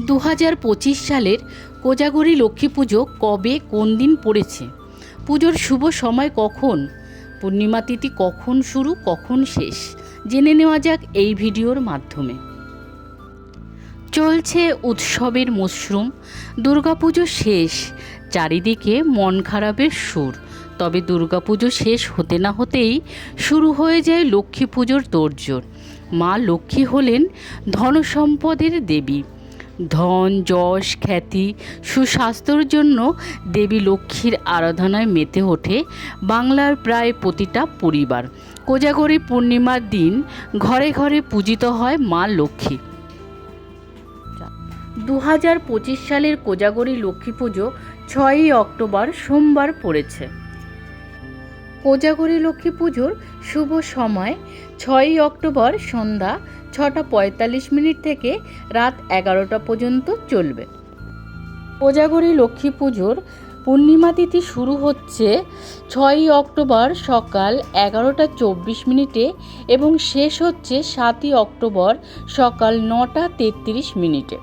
দু হাজার পঁচিশ সালের কোজাগরি লক্ষ্মী পুজো কবে, কোন দিন পড়েছে? পুজোর শুভ সময় কখন? পূর্ণিমা তিথি কখন শুরু, কখন শেষ? জেনে নেওয়া যাক এই ভিডিওর মাধ্যমে। চলছে উৎসবের মশরুম দুর্গাপুজো শেষ, চারিদিকে মন খারাপের সুর। তবে দুর্গাপুজো শেষ হতে না হতেই শুরু হয়ে যায় লক্ষ্মী পুজোর তোড়জোড়। মা লক্ষ্মী হলেন ধনসম্পদের দেবী। ধন, যশ, খ্যাতি, সুস্বাস্থ্যর জন্য দেবী লক্ষ্মীর আরাধনায় মেতে ওঠে বাংলার প্রায় প্রতিটা পরিবার। কোজাগরি পূর্ণিমার দিন ঘরে ঘরে পূজিত হয় মা লক্ষ্মী। দু হাজার পঁচিশ সালের কোজাগরি লক্ষ্মী পুজো ছয়ই অক্টোবর সোমবার পড়েছে। কোজাগরি লক্ষ্মী পুজোর শুভ সময়, ছয়ই অক্টোবর সন্ধ্যা ছটা পঁয়তাল্লিশ মিনিট থেকে রাত এগারোটা পর্যন্ত চলবে। কোজাগরি লক্ষ্মী পুজোর পূর্ণিমা তিথি শুরু হচ্ছে ছয়ই অক্টোবর সকাল এগারোটা চব্বিশ মিনিটে এবং শেষ হচ্ছে সাতই অক্টোবর সকাল নটা তেত্রিশ মিনিটে।